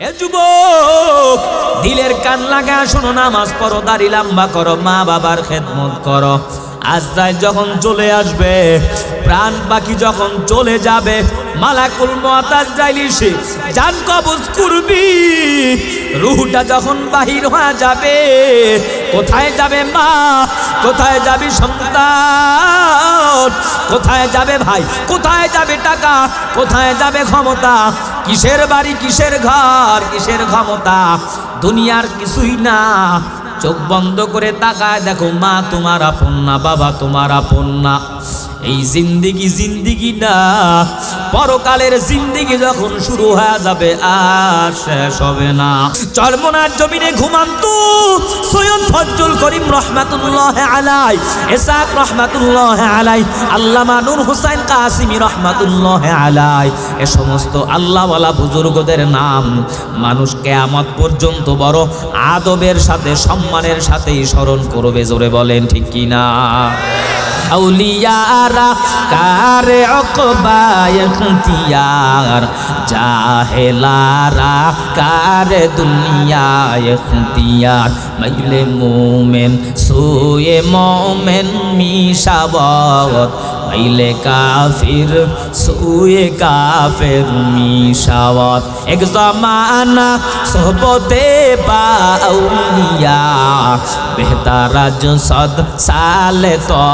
এ যুবক, দিলের কান লাগা, শোনো নামাজ পড়ো, দাড়ি লাম্বা করো, মা বাবার খেদমত করো। আজরাইল যখন চলে আসবে, প্রাণ পাখি যখন চলে যাবে, মালাকুল মতাজরাইল এসে জান কবজ করবি। রুহটা যখন বাহির হয়ে যাবে কোথায় যাবে মা? কোথায় যাবে সন্তান? কোথায় যাবে ভাই? কোথায় যাবে টাকা? কোথায় যাবে ক্ষমতা? কিসের বাড়ি, কিসের ঘর, কিসের ক্ষমতা? দুনিয়ার কিছুই না। চোখ বন্ধ করে তাকায় দেখো মা, তোমার আপন না, বাবা তোমার আপন না। এই জিন্দিগি জিন্দিগি না, পরকালের জিন্দিগি যখন শুরু হয়ে যাবে আর শেষ হবে না। চরমনার জমিনে ঘুমান্ত সৈয়দ ফজল করিম রহমাতুল্লাহ আলাই এসাক রহমাতুল্লাহ আলাই আল্লামা নূর হুসাইন কাসিমি রহমাতুল্লাহ আলাই এ সমস্ত আল্লাহওয়ালা বুজুর্গদের নাম মানুষ কেয়ামত পর্যন্ত বড় আদবের সাথে, সম্মানের সাথেই স্মরণ করবে, জোরে বলেন ঠিক কি না আউলিয়ারা কারে অকবা ইখতিয়ার জাহেলারা কারে দুনিয়া ইখতিয়ার মাইলে মোমেন সোয়ে মোমেন মিশাবত মাইলে কাফির সোয়ে কাফের মিশাবত এক জমানা সোহবতে বাউলিয়া বেহতারাজ সদ সালে তো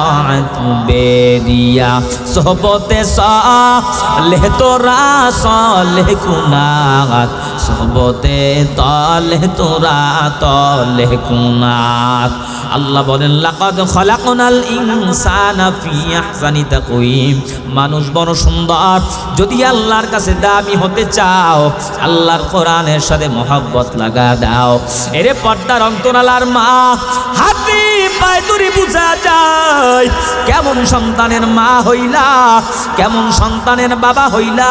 বেরিয়া সোহবতে সালে তোরা সলে কুনাত, সোহবতে তলে তোরা তলে কুনাত। আল্লাহ বলেন, লাকাদ খলাকনাল ইনসানা ফি আহসানি তাকওয়িম। মানুষ বড় সুন্দর। যদি আল্লাহর কাছে দামি হতে চাও, আল্লাহর কোরআনের সাথে মহব্বত লাগা দাও। এরে পর্দার অন্তরালার মা, হাতি! পায় যায়। কেমন সন্তানের মা হইলা, কেমন সন্তানের বাবা হইলা।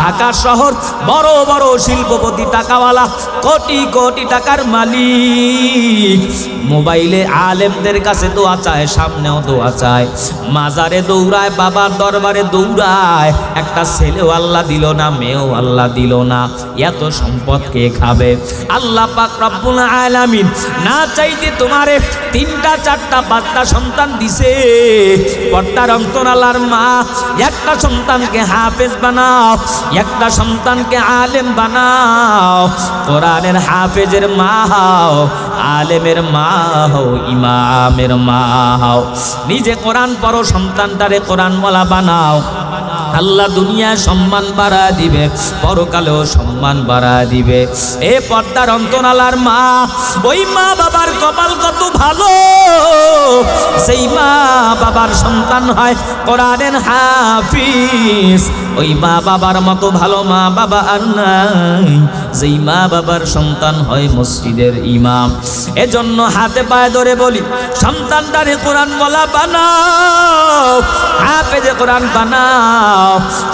ঢাকা শহর বড় বড় শিল্পপতি, টাকাওয়ালা, কোটি কোটি টাকার মালিক। মোবাইলে আলেমদের কাছে দোয়া চায়, সামনেও দোয়া চায়। মাজারে দৌড়ায়, বাবার দরবারে দৌড়ায়। একটা ছেলেও আল্লাহ দিল না, মেয়েও আল্লাহ দিল না। এত সম্পদ কে খাবে? আল্লাহ পাক রব্বুল আলামিন না চাইতে তোমারে তিনটা, চারটা, পাঁচটা সন্তান দিছে। পর্দার অন্তরালার মা, একটা সন্তানকে হাফেজ বানাও, একটা সন্তানকে আলেম বানাও। কোরআনের হাফেজের মা হও, আলেমের মা হও, ইমামের মা হও। নিজে কোরআন পড়ো, সন্তানটারে কোরআনওয়ালা বানাও। আল্লাহ দুনিয়া সম্মান বাড়া দিবে, পরকালেও সম্মান বাড়া দিবে। এ পর্দার অন্তরালার মা, ওই মা বাবার কপাল কত ভালো? সেই মা বাবার সন্তান হয়, কোরআনের হাফিজ। ওই মা বাবার মতো ভালো মা বাবা আর নাই। যেই মা বাবার সন্তান হয় মসজিদের ইমাম। এজন্য হাতে পায়ে ধরে বলি, সন্তানটারে কোরআন বলা বানাও, হাফেজে কোরআন বানাও।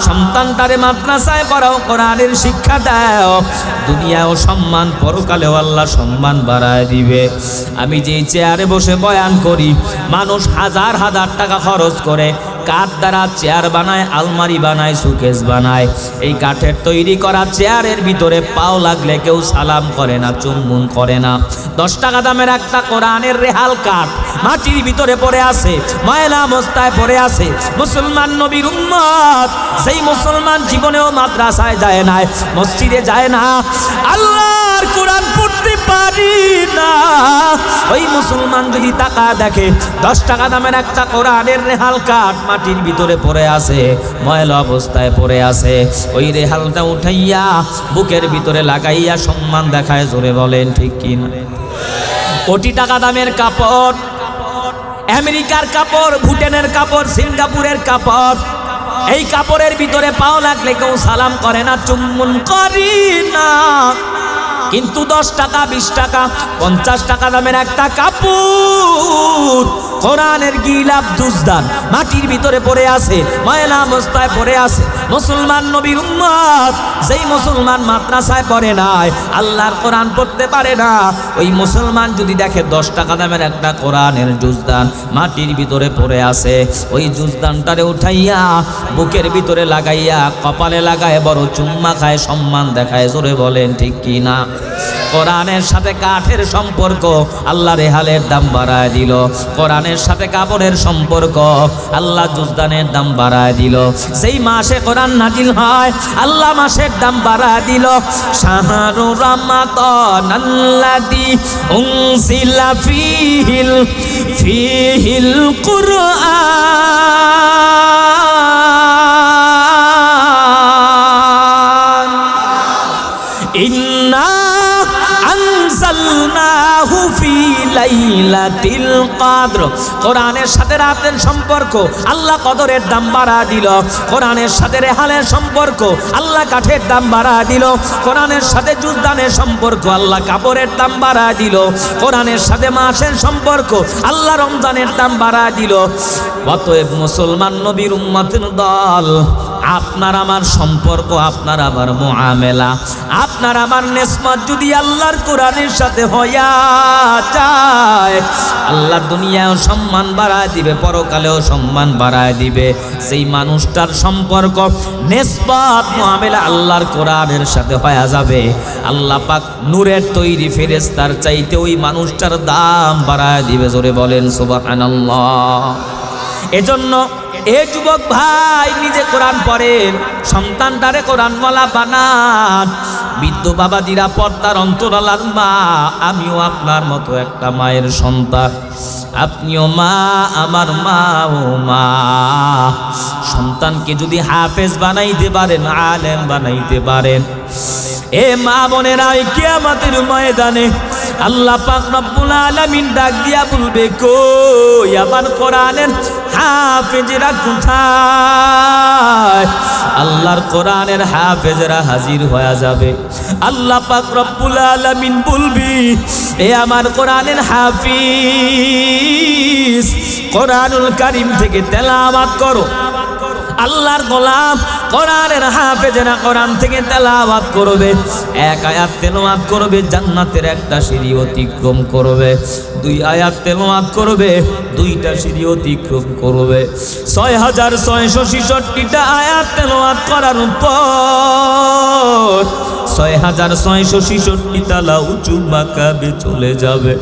সন্তানটারে মাদ্রাসায় পড়াও, কোরআনের শিক্ষা দাও। দুনিয়াও সম্মান, পরকালেও আল্লাহ সম্মান বাড়ায় দিবে। আমি যেই চেয়ারে বসে বয়ান করি, মানুষ হাজার হাজার টাকা খরচ করে, কাঠ দ্বারা চেয়ার বানায়, আলমারি বানায়, সুকেস বানায়। এই কাঠের তৈরি করা চেয়ারের ভিতরে পাও লাগলে কেউ সালাম করে না, চুম্বন করে না। দশ টাকা দামের একটা কোরআনের রেহাল কাঠ মাটির ভিতরে পড়ে আছে, ময়লা অবস্থায় পড়ে আছে। মুসলমান নবীর উম্মত সেই মুসলমান জীবনেও মাদ্রাসায় যায় না মসজিদে যায় না। আল্লাহর কোরআন পড়তে পারি না। ওই মুসলমান যদি টাকা দেখে, দশ টাকা দামের একটা কোরআনের রেহাল কাঠ মাটির ভিতরে পড়ে আছে, ময়লা অবস্থায় পড়ে আছে, ওই রেহালটা উঠাইয়া বুকের ভিতরে লাগাইয়া সম্মান দেখায়, জোরে বলেন ঠিক কিনা? কোটি টাকা দামের কাপড় আমেরিকার কাপড়, ভুটানের কাপড়, সিঙ্গাপুরের কাপড়। এই কাপড়ের ভিতরে পাও লাগলে কেউ সালাম করে না, চুম্বন করি না। কিন্তু দশ টাকা, বিশ টাকা, পঞ্চাশ টাকা দামের একটা কাপড়। কোরআনের গিলাপ দুজদান, মাটির ভিতরে পড়ে আছে, ময়লা অবস্থায় পড়ে আছে। মুসলমান নবীর উম্মত সেই মুসলমান মাদ্রাসায় পড়ে নাই, আল্লাহর কোরআন পড়তে পারে না। ওই মুসলমান যদি দেখে দশ টাকা দামের একটা কোরআনের জুজদান মাটির ভিতরে পড়ে আছে, ওই জুজদানটারে উঠাইয়া বুকের ভিতরে লাগাইয়া কপালে লাগায় বড় চুম্মা খায়, সম্মান দেখায়, জোরে বলেন ঠিক কি না? কোরআনের সাথে কাঠের সম্পর্ক আল্লাহ রেহালের দাম বাড়ায় দিল। কোরআনের সাথে কাপড়ের সম্পর্ক আল্লাহ জুজদানের দাম বাড়ায় দিল। সেই মাসে কোরআন নাজিল হয়, আল্লাহ মাসের দাম বাড়ায় দিল। শাহরু রামাতন আল্লাদি উনসিলা ফিহিল ফিহিল কুরআন। লাইলাতিল কদর। কোরআনের সাথে রাতের সম্পর্ক, আল্লাহ কদরের দাম বাড়া দিল। কোরআনের সাথে রেহালের সম্পর্ক, আল্লাহ কাঠের দাম বাড়া দিল। কোরআনের সাথে জুজদানের সম্পর্ক, আল্লাহ কাপড়ের দাম বাড়া দিল। কোরআনের সাথে মাসের সম্পর্ক, আল্লাহ রমজানের দাম বাড়া দিল। অতএব মুসলমান নবীর উম্মতের দল আপনার আমার সম্পর্ক, আপনার আমার মোয়ামেলা আপনার আমার নেসমত যদি আল্লাহর কোরআনের সাথে হইয়া যায়, আল্লাহ দুনিয়াও সম্মান বাড়ায় দিবে, পরকালেও সম্মান বাড়ায় দিবে। সেই মানুষটার সম্পর্ক, নেসবত মোয়ামেলা আল্লাহর কোরআনের সাথে হয়ে যাবে। আল্লাহ পাক নূরের তৈরি ফেরেস্তার চাইতে ওই মানুষটার দাম বাড়ায় দিবে, জোরে বলেন সুবহানাল্লাহ। এজন্য এ যুবক ভাই নিজে কোরআন পড়েন সন্তানটারে কোরআন বলা বানান। বৃদ্ধ বাবাজিরা পর্দার অন্তরালার মা, আমিও আপনার মতো একটা মায়ের সন্তান। আপনিও মা, আমার মা ও মা। সন্তানকে যদি হাফেজ বানাইতে পারেন, আলেম বানাইতে পারেন। এ মা বোনেরা কিয়ামতের ময়দানে আল্লাহ পাক রব্বুল আলামিন ডাক দিয়া বলবে, কই, আমার কোরআনের হাফেজরা কোথায়? আল্লাহর কোরআনের হাফেজরা হাজির হয়ে যাবে। আল্লাহ পাক রব্বুল আলামিন বলবি, এ আমার কোরআনের হাফিজ, কোরআনুল কারিম থেকে তেলাওয়াত করো। আল্লাহর গোলাম কোরআনের হাফেজেরা কোরআন থেকে তেলাওয়াত করবে, এক আয়াত তেলাওয়াত করবে, জান্নাতের একটা সিঁড়ি অতিক্রম করবে। দুই আয়াত তেলাওয়াত করবে, দুইটা সিঁড়ি অতিক্রম করবে। ছয় হাজার ছয়শো ছেষট্টিটা আয়াত তেলাওয়াত করার পর ছয় হাজার ছয়শো ছেষট্টি তালা উঁচু মাকাবে চলে যাবে।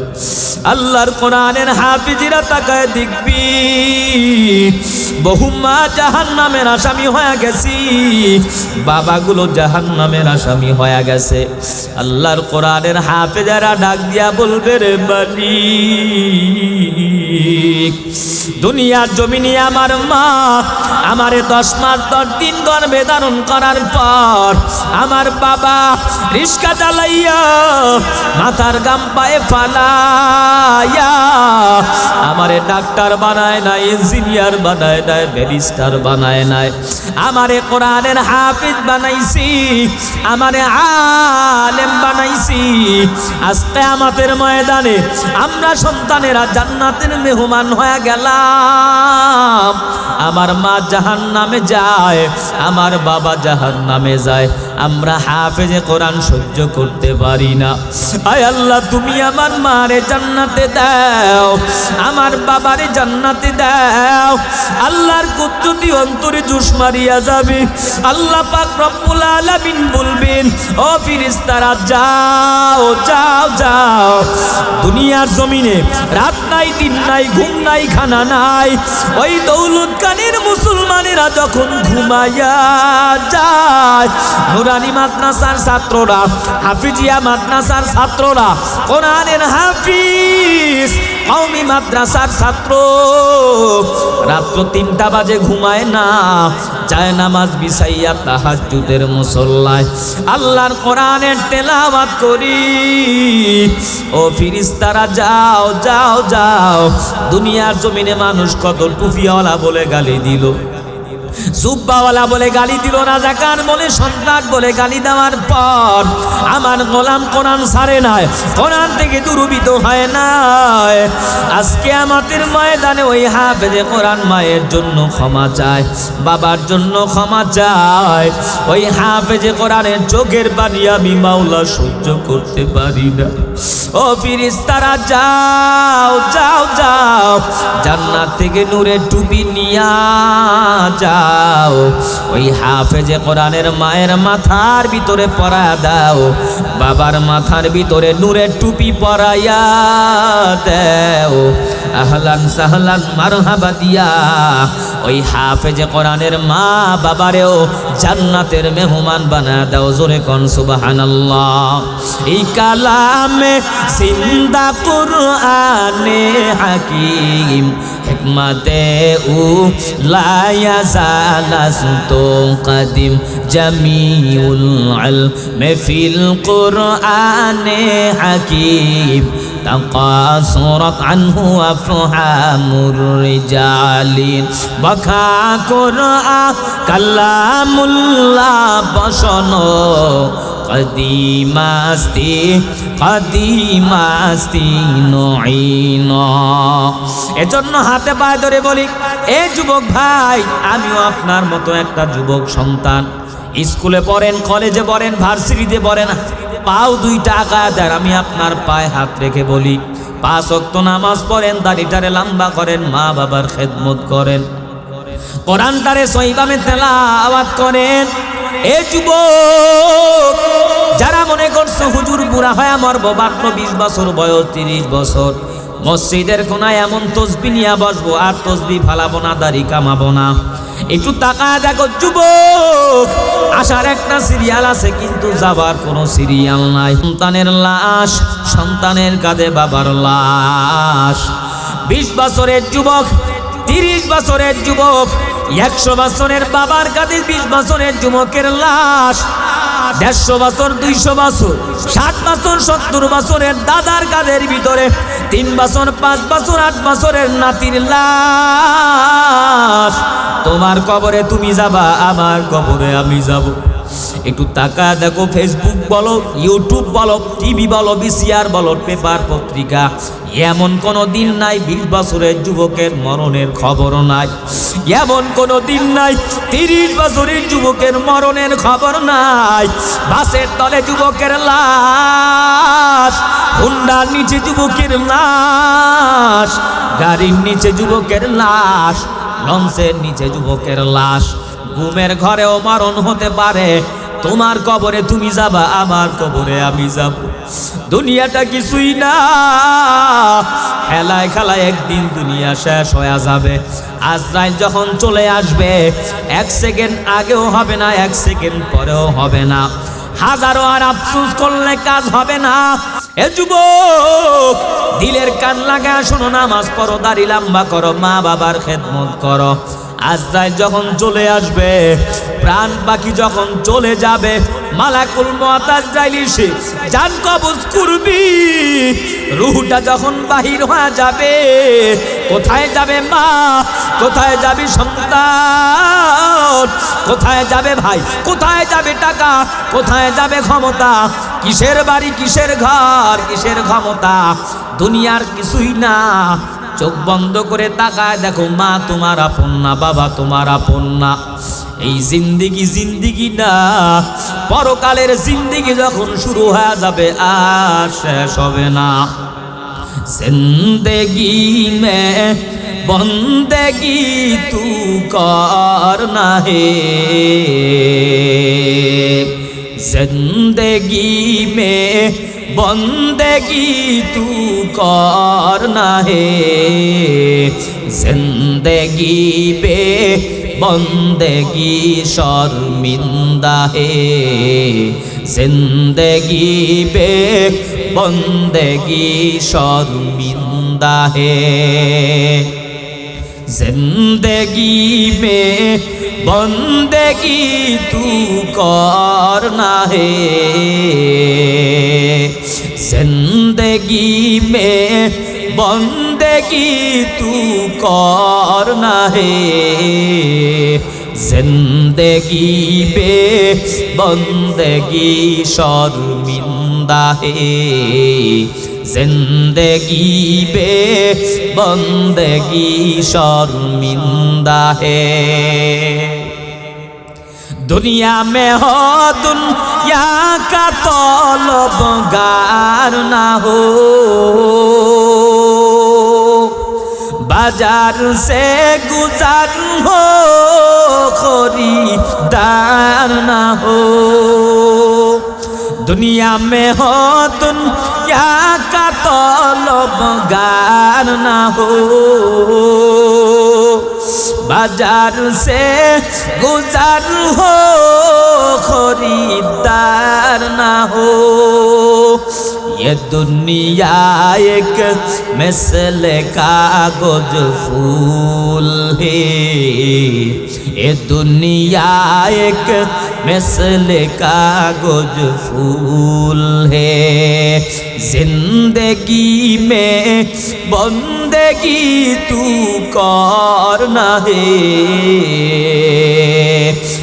আল্লাহর কোরআনের হাফিজিরা তাকায় দেখবি, বহু মা জাহান নামের আসামি হয়ে গেছি, বাবাগুলো জাহান নামের আসামি হয়ে গেছে। আল্লাহর কোরআনের হাফেজারা ডাক দিয়া বলবে, রে 你。মালিক। দুনিয়ার জমিনে আমার মা, আমারে দশ মাস দশ দিন গর্ভে ধারণ করার পর আমার বাবা রিস্কা চালাইয়া মাথার গাম পায়ে ফালাইয়া আমারে ডাক্তার বানায় নাই, ইঞ্জিনিয়ার বানায় নাই, ব্যারিস্টার বানায় নাই। আমারে কোরআনের হাফিজ বানাইছি, আমারে আলেম বানাইছি। আজকে আমাদের ময়দানে আমরা সন্তানেরা জান্নাতের মেহমান হয়ে গেলাম। আমার মা জাহান নামে যায় আমার বাবা জাহান নামে যায়। আমরা হাফেজে কোরআন সহ্য করতে পারি না। আয় আল্লাহ, তুমি আমার মারে জান্নাতে দাও, আমার বাবারে জান্নাতে দাও। আল্লাহর কুদরতি অন্তরে জুস মারিয়া যাবে। আল্লাহ পাক রব্বুল আলামিন বলবেন, ও ফিরিস্তারা, যাও যাও যাও। দুনিয়ার জমিনে রাত নাই, দিন নাই, ঘুম নাই, খানা নাই। ওই দৌলত কানের মুসলমানেরা যখন ঘুমাইয়া যায় নুরানি মাদ্রাসার ছাত্ররা, হাফিজিয়া মাদ্রাসার ছাত্ররা, কোরআনের হাফিজ, কওমি মাদ্রাসার ছাত্র। রাত্র তিনটা বাজে ঘুমায় না, যায় নামাজ বিছাইয়া তাহাজ্জুদের মুসল্লায়। আল্লাহর কোরআনের তেলাওয়াত করি। ও ফিরিস্তারা, যাও যাও যাও। দুনিয়ার জমিনে মানুষ কত টুফিওয়ালা বলে গালি দিল। জুব্বাওয়ালা বলে গালি দিল রাজাকার বলে সন্ত্রাস বলে গালি দেওয়ার পর আমার গোলাম কোরআন সারে নাই, কোরআন থেকে দুরুবিত হয় আজকে আমাদের ময়দানে ওই হাফেজে কোরআন মায়ের জন্য ক্ষমা চায়, বাবার জন্য ক্ষমা চায়। ওই হাফেজে কোরআনের চোখের পানি আমি মাওলা সহ্য করতে পারি না। ও ফিরিস্তারা, যাও যাও যাও, জান্নাত থেকে নূরের টুপি নিয়া ওই হাফেজে কোরআনের মায়ের মাথার ভিতরে পরা দাও, বাবার মাথার ভিতরে নূরের টুপি পরাইয়া দেও। আহলান সাহলান মারহাবা দিয়া, ওই হাফেজে কোরআনের মা বাবারেও জান্নাতের মেহমান বানা দাও জোরে কন সুবহানাল্লাহ। এই কালামে জিন্দা কুরআনে হাকিম خدمتے او لا يزال است قدیم جمیع العلم فی القرآن حکیم تقاصرت عنه أفهام الرجال بكى قرآن كلام الله بشنو কদিমাস্তি কদিমাস্তি নইন এজন্য হাতে পায়ে ধরে বলি, এ যুবক ভাই, আমিও আপনার মতো একটা যুবক সন্তান। স্কুলে পড়েন, কলেজে পড়েন, ভার্সিটিতে পড়েন, পাও দুই টাকা দেন, আমি আপনার পায়ে হাত রেখে বলি, পাঁচ অক্ত নামাজ পড়েন, দাড়িটারে লম্বা করেন, মা বাবার খেদমত করেন। কোরআন তারে সহিভাবে তেলা আওয়াজ করেন এ যুবক, যারা মনে করছ হুজুর বুড়া হয়ে মরবো মাত্র বিশ বছর বয়স, তিরিশ বছর, মসজিদের কোনায় এমন তসবি নিয়ে বসবো, আর তসবি ফালাবো না, দাড়ি কামাবো না। একটু টাকা দেখো যুবক আসার একটা সিরিয়াল আছে, কিন্তু যাবার কোনো সিরিয়াল নাই। সন্তানের লাশ, সন্তানের কাঁধে বাবার লাশ। বিশ বছরের যুবক, তিরিশ বছরের যুবক একশো বছরের বাবার কাঁধে বিশ বছরের যুবকের লাশ, দেড়শো বছর, দুইশো বছর, ষাট বছর, সত্তর বছরের দাদার কাঁধের ভিতরে, তিন বছর, পাঁচ বছর, আট বছরের নাতির লাশ। তোমার কবরে তুমি যাবা, আমার কবরে আমি যাব। একটু টাকা দেখো ফেসবুক বলো ইউটিউব বলো টিভি বলো বিসিআর বলো, পেপার পত্রিকা। এমন কোনো দিন নাই, বিশ বছরের যুবকের মরণের খবর নাই। এমন কোনো দিন নাই, তিরিশ বছরের যুবকের মরণের খবর নাই। বাসের তলে যুবকের লাশ, হুন্ডার নিচে যুবকের লাশ, গাড়ির নিচে যুবকের লাশ, লঞ্চের নিচে যুবকের লাশ। ঘুমের ঘরেও মরণ হতে পারে। তোমার কবরে তুমি যাবা, আমার কবরে আমি যাব। দুনিয়াটা কিছুই না। খেলায় খেলায় একদিন দুনিয়া শেষ হয়ে যাবে। আজরাইল যখন চলে আসবে, এক সেকেন্ড আগেও হবে না, এক সেকেন্ড পরেও হবে না। হাজারো আর আফসুস করলে কাজ হবে না। এ যুবক, দিলের কান লাগা শোনো, নামাজ পড়ো, দাড়ি লাম্বা করো মা বাবার খেদমত করো। আজরাইল যখন চলে আসবে, প্রাণ পাখি যখন চলে যাবে, মালাকুল মতাজরাইল এসে জান কবজ করবি। রুহটা যখন বাহির হয়ে যাবে, কোথায় যাবে মা? কোথায় যাবে সন্তান? কোথায় যাবে ভাই? কোথায় যাবে টাকা? কোথায় যাবে ক্ষমতা? কিসের বাড়ি, কিসের ঘর, কিসের ক্ষমতা? দুনিয়ার কিছুই না। চোখ বন্ধ করে তাকায় দেখো মা তোমার আপন না, বাবা তোমার আপন না। এই জিন্দিগি জিন্দিগি না, পরকালের জিন্দিগি যখন শুরু হয়ে যাবে আর শেষ হবে না। জিন্দেগি মে, বন্দেগি তু কর না হে জিন্দেগি মে بندگی تو کرنا ہے زندگی پہ বন্দেগি শর্মিন্দা হে, জিন্দগি বে বন্দেগি শর্মিন্দা হে, জিন্দগি মে বন্দেগি তু কর না হে জিন্দগি মে বন্দেগি তু কর না হে জিন্দগি বে বন্দেগি শর্মিন্দা হে। জিন্দগি বে বন্দগি শর্মিন্দা হে দুনিয়া মে হো কা তলব গার না হো। বাজার সে গুজার হো খরিদার না হো। দুনিয়া মে হো টাকা তলব গার না হো। বাজার সে গুজার হো খরিদার না হো। ये दुनिया एक मिसल कागज़ फूल है। ये दुनिया एक मिसल कागज़ फूल है। ज़िंदगी में बंदगी तू करना है।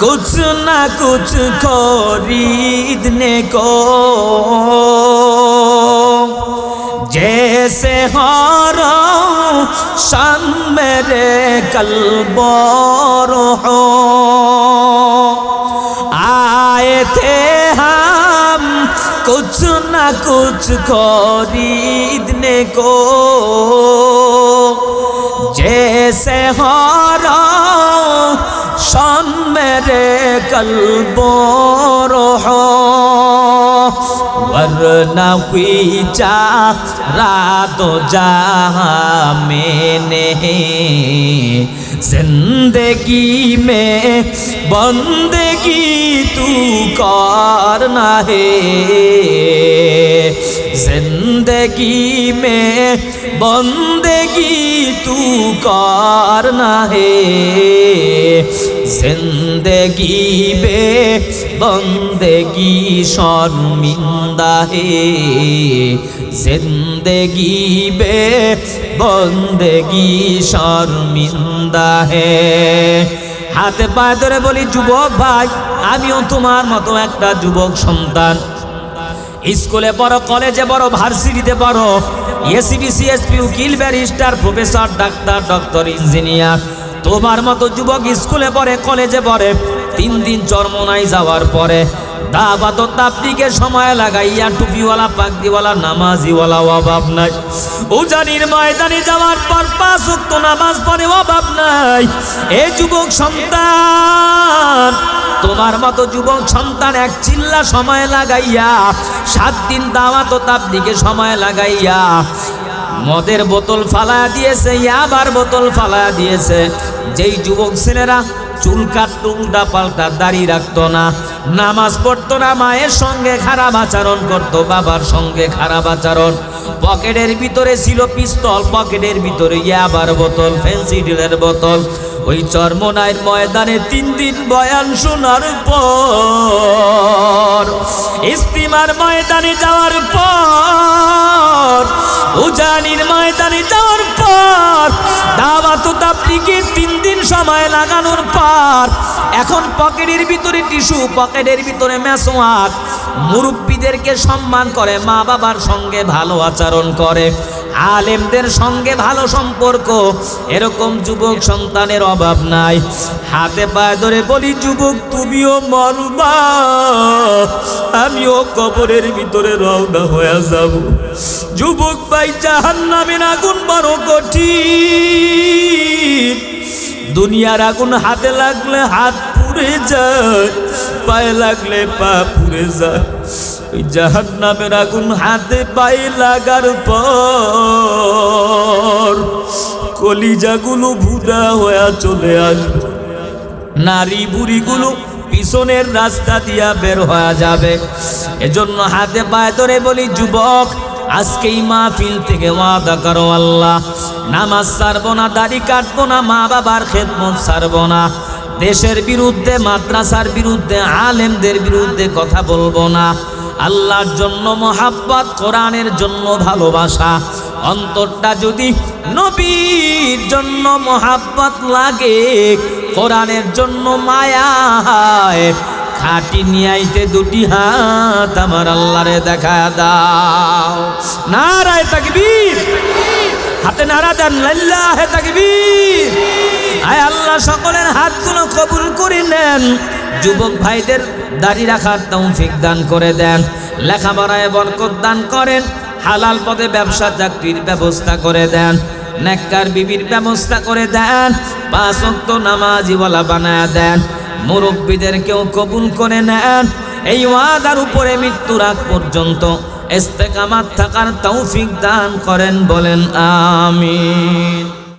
कुछ न कुछ खरीदने को जैसे हारा शन मेरे कलबोर हो आए थे हम कुछ न कुछ खरीदने को जैसे हारा शन मेरे कलबोर हो वरना कोई चारा तो जहाँ मैंने ज़िंदगी में बंदगी तू करना है। ज़िंदगी में बंदगी तू करना है। জিন্দেগি বে, বন্দেগি শর্মিন্দা হে। জিন্দেগি বে, বন্দেগি শর্মিন্দা হে। হাতে পায়ে ধরে বলি, যুবক ভাই, আমিও তোমার মতো একটা যুবক সন্তান। স্কুলে পড়ো, কলেজে পড়ো, ভার্সিটিতে বড় এসিবি সিএসপি উকিল ব্যারিস্টার প্রফেসর, ডাক্তার, ডক্টর, ইঞ্জিনিয়ার। তোমার মতো যুবক স্কুলে পড়ে, কলেজে পড়ে, তিন দিন চরমনাই যাওয়ার পরে দাবাত তাপটিকে সময় লাগাইয়া টুপিওয়ালা, পাগড়িওয়ালা, নামাজিওয়ালা অভাব নাই। উজানির ময়দানে যাওয়ার পর পাঁচ উক্ত নামাজ পড়ে অভাব নাই। এ যুবক সন্তান, তোমার মতো যুবক সন্তান এক চিল্লা সময় লাগাইয়া, সাত দিন দাওয়াত তাপটিকে সময় লাগাইয়া মদের বোতল ফালা দিয়েছে আবার বোতল ফালা দিয়েছে। যেই যুবক ছেলেরা চুল কাটতো পাল্টা দাড়ি রাখত না, নামাজ পড়তো না, মায়ের সঙ্গে খারাপ আচরণ করতো, বাবার সঙ্গে খারাপ আচরণ। পকেটের ভিতরে ছিল পিস্তল, পকেটের ভিতরে ইয়াবার বোতল, ফেন্সি ফেন্সিডিলের বোতল। ওই চর্মনায়ের ময়দানে তিন দিন বয়ান শোনার পর, ইস্তিমার ময়দানে যাওয়ার পর, উজানির ময়দানে যাওয়ার পর, দাওয়াত তাবলিগে তিন দিন সময় লাগানোর পর, এখন পকেটের ভিতরে টিস্যু, পকেটের ভিতরে মেসোয়াক মুরব্বীদেরকে সম্মান করে মা বাবার সঙ্গে ভালো আচরণ করে। আলেমদের সঙ্গে ভালো সম্পর্ক। এরকম যুবক সন্তানের অভাব নাই। হাতে পায়ে ধরে বলি, যুবক, তুমিও মরবা। আমিও কবরের ভিতরে রওনা হয়ে যাব। যুবক ভাই জাহান নামের আগুন বড় কঠিন। দুনিয়ার আগুন হাতে লাগলে হাত পুড়ে যায়, পায়ে লাগলে পা পুড়ে যায়। ওই জাহান নামের আগুন হাতে পায়ে লাগার পর কলিজাগুলো ভুদা হয়ে চলে আসবে। নারী বুড়িগুলো পিছনের রাস্তা দিয়া বের হয়ে যাবে। এজন্য হাতে পায়ে ধরে বলি, যুবক আজকে এই মাহফিল থেকে ওয়াদা করো আল্লাহ। নামাজ সারবো না, দাড়ি কাটবো না মা বাবার খেদমত ছাড়বো না। দেশের বিরুদ্ধে, মাদ্রাসার বিরুদ্ধে, আলেমদের বিরুদ্ধে কথা বলব না। আল্লাহর জন্য মোহাব্বত, কোরআনের জন্য ভালোবাসা। অন্তরটা যদি নবীর জন্য মোহাব্বত লাগে, কোরআনের জন্য মায়া হয় খাটি নিয়াইতে দুটি হাত আমার আল্লাহরে দেখা দাও। নারায় তাকবীর। হাতে নাড়া দেন লাল্লাহে তাকবীর। আয় আল্লাহ, সকলের হাতগুলো কবুল করে নেন। যুবক ভাইদের দাড়ি রাখার তৌফিক দান করে দেন, লেখাপড়ায় বরকত দান করেন, হালাল পদে ব্যবসা, চাকরির ব্যবস্থা করে দেন, নেককার বিবির ব্যবস্থা করে দেন, পাঁচ ওয়াক্ত নামাজিওয়ালা বানায় দেন, মুরব্বীদেরকেও কবুল করে নেন। এই ওয়াদার উপরে মৃত্যুর আগ পর্যন্ত ইস্তেকামাত থাকার তৌফিক দান করেন বলেন আমিন।